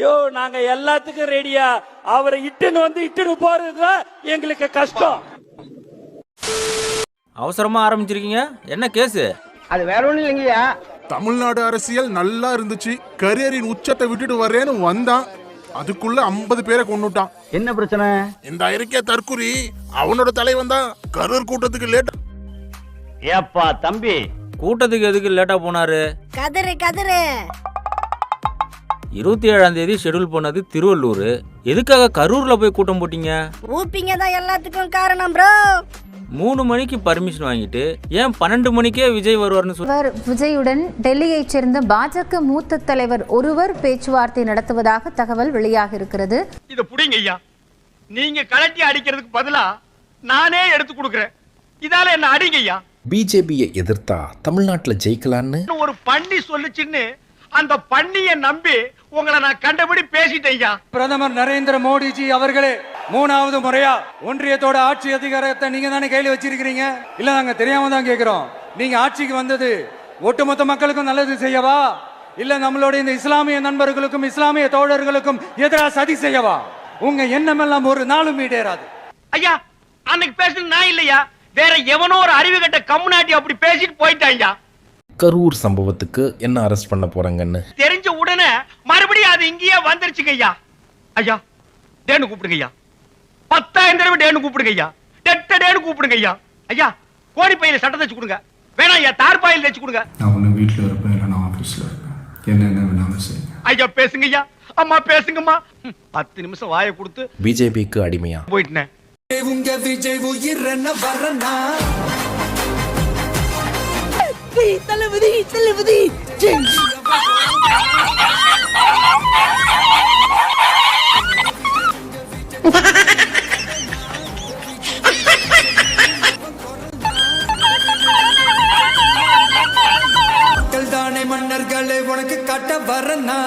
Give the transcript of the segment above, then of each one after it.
யோ நாங்க எல்லாத்துக்கும் ரெடியா அவரை இட்டுன்னு வந்து இட்டுன்னு போறதுதான் எங்களுக்கு கஷ்டம். அவசரமா ஆரம்பிச்சிருக்கீங்க? என்ன கேஸு? அது வேற ஒண்ணும் இல்லைங்கய்யா. தமிழ்நாடு அரசியல் நல்லா இருந்துச்சு. கரியரின் உச்சத்தை விட்டுட்டு வர்றேன்னு வந்தான். அதுக்குள்ள ஐம்பது பேரை கொண்டுட்டான் என்ன பிரச்சனை? இந்த இருக்கே தற்குறி அவனோட தலைவன் தான் கரூர் கூட்டத்துக்கு லேட் ஏப்பா தம்பி. கூட்டத்துக்கு எதுக்கு லேட்டா போனாரு? கதறு கதறு. இருபத்தி ஏழாம் தேதி ஷெட்யூல் பண்ணது திருவள்ளூர். எதுக்காக கரூர்ல போய் கூட்டம் போட்டீங்க? ஊப்பிங்க தான் எல்லாத்துக்கும் காரணம் ப்ரோ மூணு மணிக்கு பர்மிஷன் வாங்கிட்டு ஏன் பன்னெண்டு மணிக்கே விஜய் வருவார்னு சொல்லி அவர் விஜயுடன் டெல்லியைச் சேர்ந்த பாஜக மூத்த தலைவர் ஒருவர் பேச்சுவார்த்தை நடத்துவதாக தகவல் வெளியாக இருக்கிறது. இத புடிங்க ஐயா. நீங்க கலட்டி அடிக்கிறதுக்கு பதிலா நானே எடுத்து கொடுக்கறேன். இதால என்ன அடிங்க ஐயா. பிஜேபியை எதிர்த்தா தமிழ்நாட்டில் ஜெயிக்கலான்னு ஒரு பண்ணி சொல்லுச்சுன்னு அந்த பண்ணிய நம்பி உங்களை நான் கண்டபடி பேசிட்டேன் பிரதமர் நரேந்திர மோடிஜி அவர்களே மூணாவது முறையா ஒன்றியத்தோட ஆட்சி அதிகாரத்தை நீங்க தானே கையில வச்சிருக்கிறீங்க? இல்ல நாங்க தெரியாம தான் கேக்குறோம். நீங்க ஆட்சிக்கு வந்தது ஒட்டுமொத்த மக்களுக்கும் நல்லது செய்யவா? இல்ல நம்மளுடைய இந்த இஸ்லாமிய நண்பர்களுக்கும் இஸ்லாமிய தோழர்களுக்கும் எதிராக சதி செய்யவா? உங்க எண்ணமெல்லாம் ஒரு நாளும் ஈடேறாது. ஐயா அன்னைக்கு பேசுனது நான் இல்லையா? வேற எவனோ ஒரு அறிவு கட்ட கம்முனாட்டி அப்படி பேசிட்டு போயிட்டான் ஐயா. கரூர் சம்பவத்துக்கு என்ன அரெஸ்ட் பண்ண போறாங்கன்னு? தெரிஞ்ச உடனே மறுபடியும் அது இங்கேயே வந்துருச்சுங்க ஐயா. ஐயா டேனு கூப்பிடுங்க ஐயா. பத்தாயிரம் தடவை டேனு கூப்பிடுங்க ஐயா. டெட்ட டேனு கூப்பிடுங்க ஐயா. ஐயா கோடி பையில சட்டை தச்சு கொடுங்க. வேணாம் ஐயா தார் பாயில் தச்சு கொடுங்க. நான் ஒன்று வீட்டில் இருப்பேன் இல்லை நான் ஆஃபீஸில் இருப்பேன். என்னென்ன வேணாலும் செய்யுங்க. ஐயா பேசுங்க ஐயா. அம்மா பேசுங்கம்மா. பத்து நிமிஷம் வாயை கொடுத்து பிஜேபிக்கு அடிமையா? போயிட்டேன் தளபதி தளபதி தானே மன்னர்களை உனக்கு கட்ட வரனா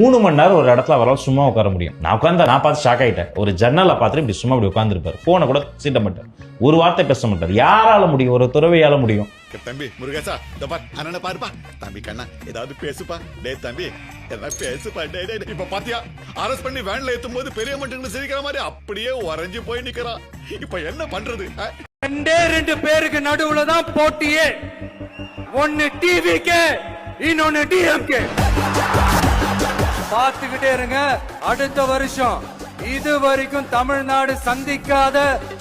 மூணு மணி நேரம் ஒரு இடத்துல அவரால் சும்மா உட்கார முடியும். நான் உட்காந்து நான் பார்த்து ஷாக் ஆயிட்டேன். ஒரு ஜன்னலை பார்த்துட்டு இப்படி சும்மா இப்படி உட்காந்துருப்பாரு போனை கூட சீட்ட மாட்டார். ஒரு வார்த்தை பேச மாட்டார். யாரால முடியும்? ஒரு துறவையால முடியும். தம்பி முருகேசா இந்த பார் அண்ணனை பாருப்பா. தம்பி கண்ணா ஏதாவது பேசுப்பா. டேய் தம்பி ஏதாவது பேசுப்பா. டேய், டேய். இப்ப பாத்தியா? அரெஸ்ட் பண்ணி வேன்ல ஏத்தும் போது பெரிய மனுஷங்களை சிரிக்கிற மாதிரி அப்படியே உறைஞ்சு போய் நிக்கிறான் இப்ப என்ன பண்றது? ரெண்டே ரெண்டு பேருக்கு நடுவுல தான் போட்டியே ஒன்னு டிவிக்கு இன்னொன்னு டிஎம்கே பார்த்துக்கிட்டே இருங்க. அடுத்த வருஷம் இது வரைக்கும் தமிழ்நாடு சந்திக்காத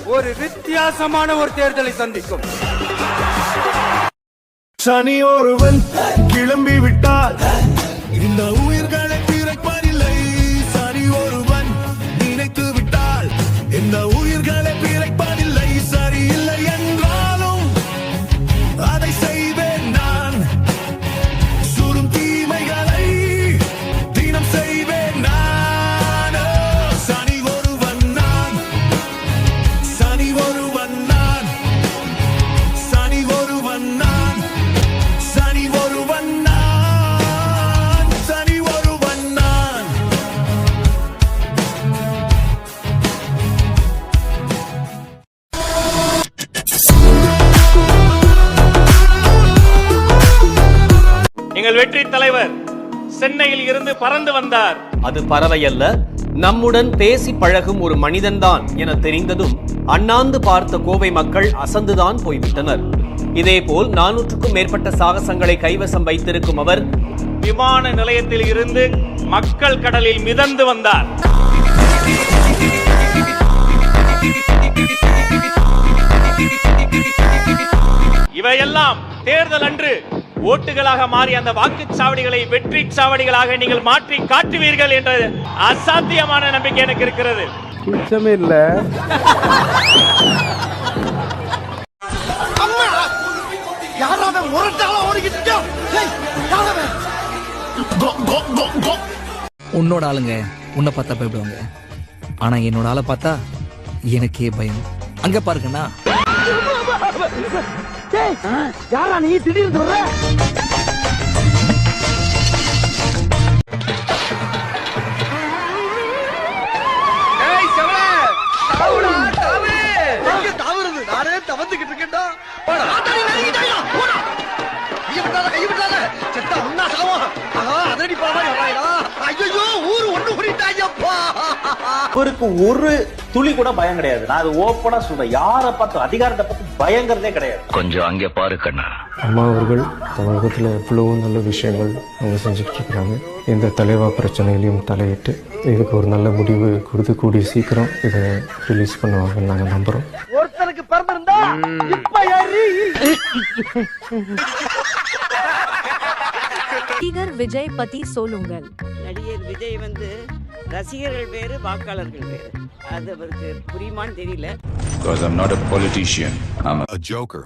ஒரு வித்தியாசமான ஒரு தேர்தலை சந்திக்கும். சனி ஒருவன் கிளம்பி விட்டால் இந்த இருந்து பறந்து வந்தார். அது பறவை அல்ல நம்முடன் பேசி பழகும் ஒரு மனிதன்தான் என தெரிந்ததும் அண்ணாந்து பார்த்த கோவை மக்கள் அசந்துதான் போய்விட்டனர். இதேபோல் நானூற்றுக்கும் மேற்பட்ட சாகசங்களை கைவசம் வைத்திருக்கும் அவர் விமான நிலையத்தில் இருந்து மக்கள் கடலில் மிதந்து வந்தார். இவையெல்லாம் தேர்தல் அன்று ஓட்டுகளாக மாறி அந்த வாக்குச்சாவடிகளை வெற்றி சாவடிகளாக நீங்கள் மாற்றி காட்டுவீர்கள் என்ற அசாத்தியமான நம்பிக்கை எனக்கு இருக்கிறது. உன்னோட ஆளுங்க உன்னை பார்த்தா பயப்படுவாங்க. ஆனா என்னோட ஆளை பார்த்தா எனக்கே பயம். அங்க பாருங்கண்ணா. யாரா நீ? திடீர்னு சொல்ற? தவந்துகிட்டு இருக்கேன்டா. செத்தா உண்ணா சாவம் அதனடி பாவா ஐயோ ஊரு ஒண்ணு புரியுதா ஐயப்பா? ஒரு துளி கூட பயம் கிடையாது. நான் அது ஓப்பனா சொல்றேன். யாரை பார்த்து அதிகாரத்தை பத்தி பயங்கிறதே கிடையாது. கொஞ்சம் அங்கே பாரு கண்ணா. அம்மா அவர்கள் தமிழகத்தில் எவ்வளவோ நல்ல விஷயங்கள் அவங்க செஞ்சுட்டு இருக்கிறாங்க எந்த தலைவா பிரச்சனையிலையும் தலையிட்டு இதுக்கு ஒரு நல்ல முடிவு கொடுத்து கூடிய சீக்கிரம் இதை ரிலீஸ் பண்ணுவாங்கன்னு நாங்கள் நம்புகிறோம் ஒருத்தனுக்கு பிறந்திருந்தா இப்ப யாரு நடிகர் விஜய் பத்தி சொல்லுங்கள். நடிகர் விஜய் வந்து ரசிகர்கள் வேறு வாக்காளர்கள் வேறு. அது அவருக்கு புரியுமான்னு தெரியல. Because I'm not a politician. I'm A joker.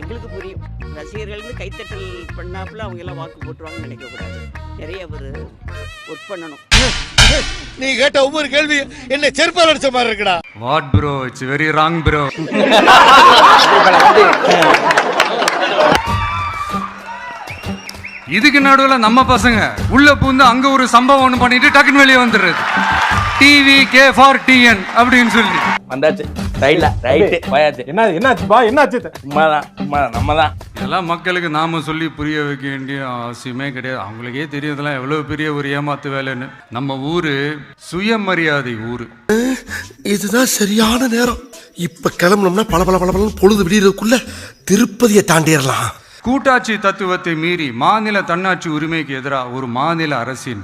எங்களுக்கு புரியும். ரசிகர்கள் வந்து கைத்தட்டல் பண்ணாப்புல அவங்க எல்லாம் வாக்கு போட்டுருவாங்கன்னு நினைக்க கூடாது. நிறைய அவர் ஒர்க் பண்ணணும். நீ கேட்ட ஒவ்வொரு கேள்வி என்ன செருப்பால் அடிச்ச மாதிரி இருக்குடா. What bro it's very wrong bro இதுக்கு நடுவில் நம்ம பசங்க உள்ள பூந்து அங்க ஒரு சம்பவம் ஒன்று பண்ணிட்டு டக்குன்னு வெளியே வந்துடுறது. டிவி கே ஃபார் டிஎன் அப்படின்னு சொல்லி. வந்தாச்சு. ரைட்ல ரைட்டு போயாச்சு. என்ன என்னாச்சுப்பா என்னாச்சு? உண்மைதான் உண்மை நம்ம தான் இதெல்லாம் மக்களுக்கு நாம சொல்லி புரிய வைக்க வேண்டிய அவசியமே கிடையாது. அவங்களுக்கே தெரியறதெல்லாம் எவ்வளவு பெரிய ஒரு ஏமாத்து வேலைன்னு. நம்ம ஊரு சுயமரியாதை ஊரு. இதுதான் சரியான நேரம். இப்ப கிளம்பணும்னா பல பல பல பல பொழுது விடியறதுக்குள்ள திருப்பதியை தாண்டிடலாம். கூட்டாட்சி தத்துவத்தை மீறி மாநில தன்னாட்சி உரிமைக்கு எதிராக ஒரு மாநில அரசின்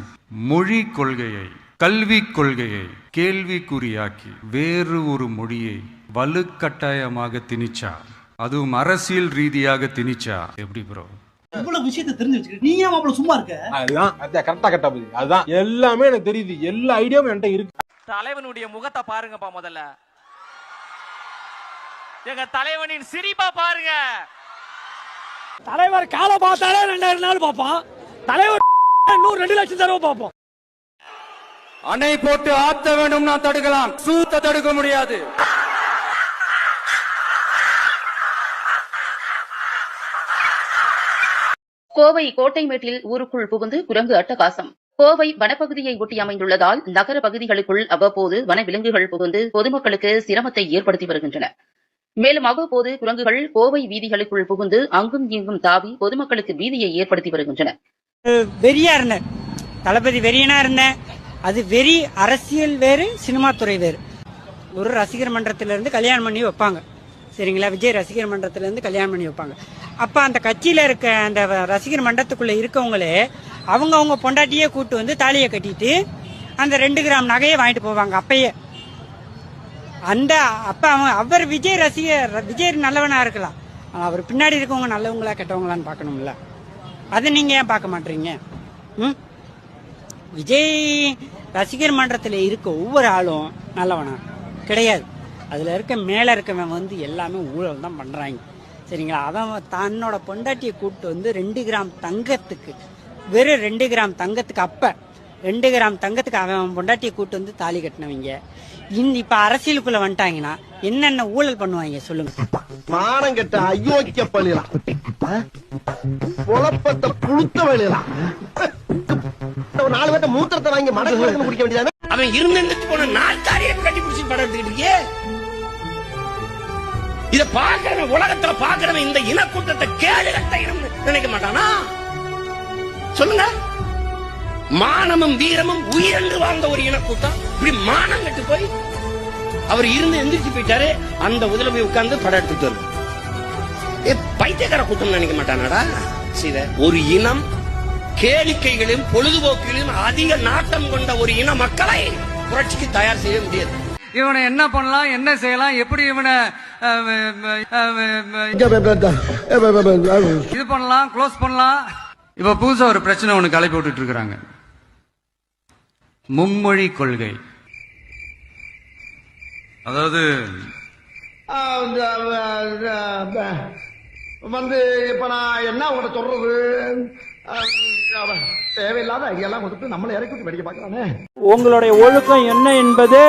மொழி கொள்கையை கல்வி கொள்கையை கேள்விக்குறியாக்கி வேறு ஒரு மொழியை வலுக்கட்டாயமாக திணிச்சா அதுவும் அரசியல் ரீதியாக திணிச்சா எப்படி ப்ரோ இவ்வளவு விஷயத்தை தெரிஞ்சு வச்சுக்கிட்டு நீ ஏன் அவ்வளவு சும்மா இருக்க? அதுதான். அதான் கரெக்டா கரெக்டா புரியுது அதுதான். எல்லாமே எனக்கு தெரியுது. எல்லா ஐடியாவும் என்கிட்ட இருக்கு. தலைவனுடைய முகத்தை பாருங்கப்பா முதல்ல. எங்க தலைவனின் சிரிப்பா பாருங்க. தலைவர் காலை பார்த்தாலே ரெண்டாயிரம் நாள் பார்ப்பான். தலைவர் இன்னும் ரெண்டு லட்சம் தடவை பார்ப்போம் அணை போட்டு ஆத்த வேண்டும்னா தடுக்கலாம். சூத்த தடுக்க முடியாது. கோவை கோட்டைமேட்டில் ஊருக்குள் புகுந்து குரங்கு அட்டகாசம். கோவை வனப்பகுதியை ஒட்டி அமைந்துள்ளதால் நகர பகுதிகளுக்குள் அவ்வப்போது வனவிலங்குகள் புகுந்து பொதுமக்களுக்கு சிரமத்தை ஏற்படுத்தி வருகின்றன. மேலும் அவ்வப்போது குரங்குகள் கோவை வீதிகளுக்குள் புகுந்து அங்கும் இங்கும் தாவி பொதுமக்களுக்கு பீதியை ஏற்படுத்தி வருகின்றன. வெறியா இருந்தேன் தளபதி வெறியனா இருந்தேன் அது வெறி அரசியல் வேறு சினிமா துறை வேறு. ஒரு ரசிகர் மன்றத்திலிருந்து கல்யாணம் பண்ணி வைப்பாங்க. சரிங்களா? விஜய் ரசிகர் மன்றத்திலிருந்து கல்யாணம் பண்ணி வைப்பாங்க. அப்ப அந்த கட்சியில இருக்க அந்த ரசிகர் மன்றத்துக்குள்ள இருக்கவங்களே அவங்க அவங்க பொண்டாட்டியே கூட்டு வந்து தாலியை கட்டிட்டு அந்த ரெண்டு கிராம் நகையை வாங்கிட்டு போவாங்க. அப்பயே அந்த அப்ப அவன் அவர் விஜய் ரசிகர் விஜய் நல்லவனா இருக்கலாம். ஆனா அவர் பின்னாடி இருக்கவங்க நல்லவங்களா கெட்டவங்களான்னு பார்க்கணும்ல. அதை நீங்க ஏன் பார்க்க மாட்டீங்க? ம்? விஜய் ரசிகர் மன்றத்தில் இருக்க ஒவ்வொரு ஆளும் நல்லவனா? கிடையாது. அதில் இருக்க மேலே இருக்கவன் வந்து எல்லாமே ஊழல் தான் பண்ணுறாங்க சரிங்களா? அவன் தன்னோட பொண்டாட்டியை கூப்பிட்டு வந்து ரெண்டு கிராம் தங்கத்துக்கு வெறும் ரெண்டு கிராம் தங்கத்துக்கு அப்போ ரெண்டு கிராம் தங்கத்துக்கு அவன் பொண்டாட்டியை கூப்பிட்டு வந்து தாலி கட்டினவங்க. இந்த இப்போ அரசியலுக்குள்ளே வந்துட்டாங்கன்னா என்னென்ன ஊழல் பண்ணுவாங்க சொல்லுங்க. மானம் கெட்ட அயோக்கிய பள்ளிலாம் குழப்பத்தை புழுத்த வேலையலாம் ஒரு நாலு பேர்த்த மூத்திரத்தை வாங்கி மடக்கு குடிக்க வேண்டியதானே? அவன் இருந்து போன நாள் தாரியை கட்டி பிடிச்சி படம் எடுத்துக்கிட்டு இத பாக்குறவன் உலகத்துல பாக்குறவன் இந்த இனக்கூட்டத்தை கேடு கட்ட நினைக்க மாட்டானா? சொல்லுங்க. மானமும் வீரமும் உயிரென்று வாழ்ந்த ஒரு இனக்கூட்டம் இப்படி மானம் கட்டு போய் அவர் இருந்து எந்திரிச்சு போயிட்டாரு அந்த உதல போய் உட்கார்ந்து படம் எடுத்துட்டு ஏ பைத்தியக்கார கூட்டம் நினைக்க மாட்டானாடா சீத ஒரு இனம் கேளிக்கைகளையும் பொழுதுபோக்கிலும் அதிக நாட்டம் கொண்ட ஒரு இன மக்களை புரட்சிக்கு தயார் செய்ய முடியாது இவனை என்ன பண்ணலாம் என்ன செய்யலாம் எப்படி இவனை இது பண்ணலாம் க்ளோஸ் பண்ணலாம் இப்ப புதுசா ஒரு பிரச்சனை ஒண்ணு கிளப்பி விட்டுட்டு இருக்கிறாங்க மும்மொழி கொள்கை. அதாவது வந்து இப்ப நான் என்ன உங்கள்ட்ட சொல்றது? தேவையில்லாத ஐடியெல்லாம் கொடுத்து நம்மளை இறக்கி விட்டு படிக்க பார்க்கலாமே உங்களுடைய ஒழுக்கம் என்ன என்பது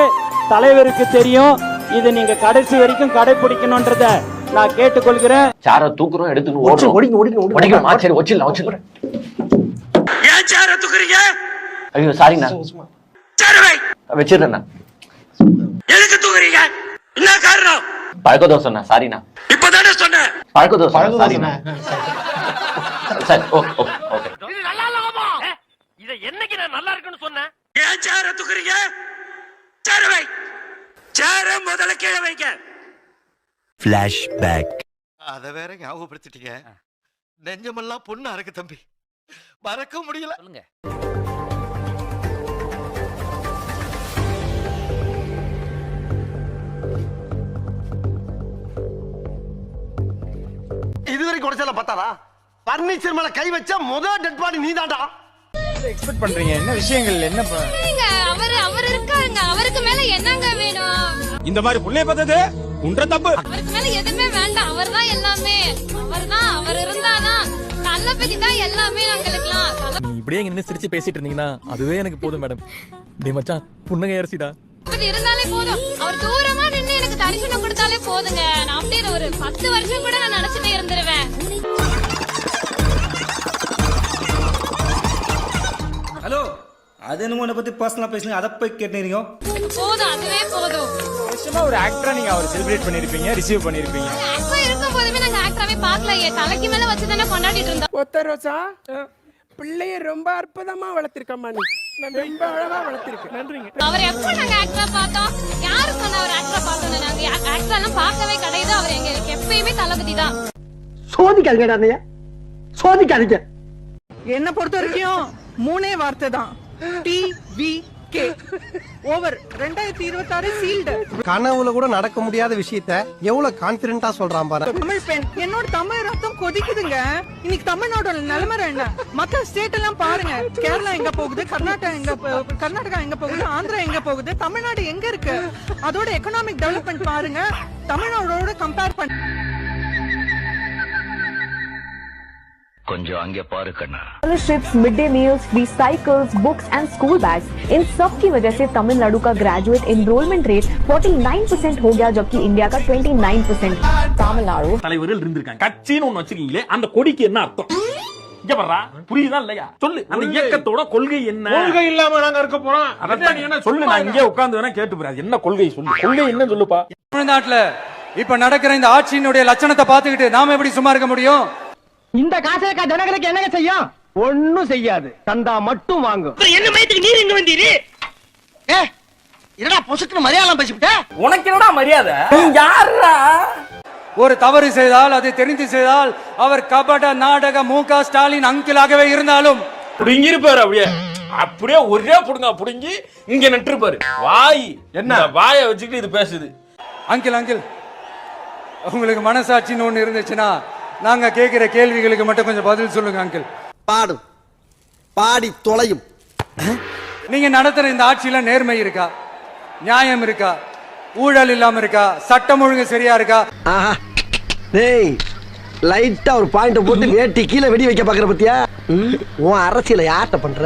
தலைவருக்கு தெரியும். இதை நீங்க கடைசி வரைக்கும் கடைபிடிக்கணும்ன்றத நான் கேட்டுக்கொள்கிறேன். சார தூக்குறோம் ஓடுறோம். ஓடிங்க ஓடிங்க ஓடிங்க சரி வச்சிடலாம் வச்சிடலாம் சேர தூக்குறீங்க? ஐயோ சாரிண்ணா சேரவை. வச்சிடுறேண்ணா எதுக்கு தூக்குறீங்க? என்ன காரணம்? பழக்க தோசைண்ணா சாரிண்ணா இப்பதானே சொன்னேன். பழக்க தோசை சாரிண்ணா சரி ஓ ஓ ஓகே. இது நல்லா இல்லாமா இத என்னைக்கு நான் நல்லா இருக்குன்னு சொன்னேன்? ஏன் சேர தூக்குறீங்க? சேர வை சேர முதல்ல கீழே வைக்க அத வேற ஞாபகப்படுத்திட்டீங்க. நெஞ்சமெல்லாம் பொண்ணு அறக்கு தம்பி. மறக்க முடியல. இதுவரைக்கும் குறைச்சல பார்த்தாரா பர்னிச்சர் மேல கை வச்சா முதல் டெட் பாடி நீ தாண்டா எக்ஸ்பெக்ட் பண்றீங்க? என்ன விஷயங்கள்? என்ன அவர் அவர் இருக்காருங்க. அவருக்கு மேல என்னங்க வேணும்? இந்த மாதிரி புள்ளைய பார்த்தது? உன்ற தப்பு. அவருக்கு மேல எதுவுமே வேண்டாம். அவர் தான் எல்லாமே. அவர் தான் அவர் இருந்தாதான் நல்ல பத்தி தான் எல்லாமே எங்களுக்குலாம் நீ இப்படியே இங்க நின்று சிரிச்சு பேசிட்டு இருந்தீங்கன்னா அதுவே எனக்கு போதும் மேடம். டே மச்சான் புன்னகை அரிசிடா. இருந்தாலே போதும். அவர் தூரமா நின்னு எனக்கு தரிசனம் கொடுத்தாலே போதுங்க. நான் அப்படியே ஒரு பத்து வருஷம் கூட நான் நினைச்சிட்டே இருந்துருவேன். அது என்னமோ உன்னை பத்தி பர்சனலா பேசுங்க அதை போய் கேட்டுறீங்க போதும் அதுவே போதும். வருஷமா ஒரு ஆக்டரா நீங்க அவர் செலிப்ரேட் பண்ணிருப்பீங்க ரிசீவ் பண்ணிருப்பீங்க. ஆக்டரா இருக்கும் போதுமே நாங்க ஆக்டராவே பார்க்கலையே தலைக்கு மேல வச்சு தானே கொண்டாடிட்டு இருந்தோம். ஒத்த ரோசா பிள்ளைய ரொம்ப அற்புதமா வளர்த்திருக்கம்மா நீ. ரொம்ப அழகா வளர்த்திருக்க. நன்றிங்க. அவர் எப்ப நாங்க ஆக்டரா பார்த்தோம்? யாரு சொன்ன அவர் ஆக்டரா பார்த்தோம் நாங்க ஆக்டரா எல்லாம் பார்க்கவே கிடையாது. அவர் எங்களுக்கு எப்பயுமே தளபதி தான். சோதிக்காதீங்க அண்ணையா சோதிக்காதீங்க. என்ன பொறுத்த வரைக்கும் மூணே வார்த்தை தான். டி வி கே ஓவர் ரெண்டாயிரத்தி இருபத்தி ஆறு சீல்டு கனவுல கூட நடக்க முடியாத விஷயத்த எவ்வளவு கான்பிடண்டா சொல்றான் பாரு. தமிழ் பெண் என்னோட தமிழ் ரத்தம் கொதிக்குதுங்க. இன்னைக்கு தமிழ்நாடோட நிலைமை என்ன? மத்த ஸ்டேட் எல்லாம் பாருங்க. கேரளா எங்க போகுது? கர்நாடகா எங்க கர்நாடகா எங்க போகுது? ஆந்திரா எங்க போகுது? தமிழ்நாடு எங்க இருக்கு? அதோட எக்கனாமிக் டெவலப்மெண்ட் பாருங்க. தமிழ்நாடோட கம்பேர் பண்ண கொஞ்சம் அங்க பாரு கண்ணா scholarships mid day meals free cycles books and school bags इन सब की वजह से तमिलनाडु का ग्रेजुएट एनरोलमेंट रेट 49 परसेंट हो गया जबकि इंडिया का 29 परसेंट तमिलनाडु தலைவர்கள் இருந்திருக்காங்க கட்சின்னு ஒண்ணு வச்சிருக்கீங்களே அந்த கொடிக்கு என்ன அர்த்தம் இங்க வர்றா புரியுதா இல்லையா சொல்லு அந்த இயக்கத்தோட கொள்கை என்ன கொள்கை இல்லாம நாங்க இருக்க போறோம் அதான் நீ என்ன சொல்லு நான் இங்கே உட்கார்ந்து வேணா கேட்டு போறேன் என்ன கொள்கை சொல்லு கொள்கை என்ன சொல்லுப்பா தமிழ்நாட்டுல இப்ப நடக்கிற இந்த ஆட்சியினுடைய லட்சணத்தை பார்த்துக்கிட்டு நாம எப்படி சும்மா இருக்க முடியும் இந்த காசை ஜனங்களுக்கு என்னங்க செய்யும்? ஒண்ணும் செய்யாது. தந்தா மட்டும் வாங்கும். என்ன மயத்துக்கு நீர் இங்க வந்தீரு? ஏ என்னடா பொசுக்குன்னு மலையாளம் பேசிவிட்ட? உனக்கு என்னடா மரியாதை? யாருடா ஒரு தவறு செய்தால் அதை தெரிந்து செய்தால் அவர் கபட நாடக மு க ஸ்டாலின் அங்கிளாகவே இருந்தாலும். புடுங்கி இருப்பாரு அப்படியே. அப்படியே ஒரே புடுங்க புடுங்கி இங்க நின்றுப்பாரு. வாய் என்ன? வாயை வச்சுக்கிட்டு இது பேசுது. Uncle uncle. உங்களுக்கு மனசாட்சின்னு ஒண்ணு இருந்துச்சுன்னா நாங்க கேட்கிற கேள்விகளுக்கு மட்டும் கொஞ்சம் பதில் சொல்லுங்க அங்கிள் பாடும் பாடி தொலையும். நீங்க நடத்துற இந்த ஆட்சியில நேர்மை இருக்கா? நியாயம் இருக்கா? ஊழல் இல்லாம இருக்கா? சட்டம் ஒழுங்கு சரியா இருக்கா? டேய் லைட்டா ஒரு பாயிண்ட் போட்டு வேட்டி கீழே வெடி வைக்க பாக்குற பத்தியா? உன் அரசியல யார்ட்ட பண்ற?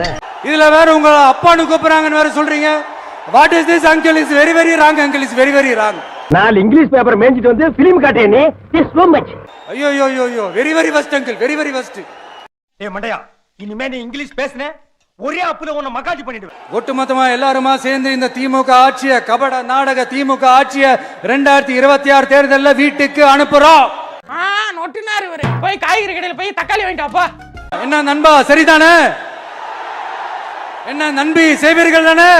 இதுல வேற உங்க அப்பான்னு கூப்பிடுறாங்கன்னு வேற சொல்றீங்க. What is this uncle is very very wrong uncle is very very wrong நாலு இங்கிலீஷ் பேப்பர் மேய்ஞ்சிட்டு வந்து பிலிம் காட்டிய நீ? சோ மச் ஐயோ ஐயோ ஐயோ ஐயோ very very first uncle very very first ஏ மண்டையா இனிமே நீ இங்கிலீஷ் பேசுன ஒரே அப்புல உன்னை மக்காஜி பண்ணிடுவேன். ஒட்டுமொத்தமா எல்லாருமா சேர்ந்து இந்த திமுக ஆட்சிய கபட நாடக திமுக ஆட்சிய ரெண்டாயிரத்தி இருபத்தி ஆறு தேர்தல்ல வீட்டுக்கு அனுப்புறோம். நொட்டினாரு இவரு. போய் காய்கறி கடையில போய் தக்காளி வாங்கிட்டாப்பா என்ன நண்பா சரிதானே? என்ன நண்பி செய்வீர்கள் தானே?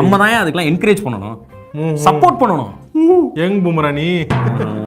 நம்ம தான் அதுக்கெல்லாம் என்கரேஜ் பண்ணணும்? சப்போர்ட் பண்ணணும்? யங் புமரா நீ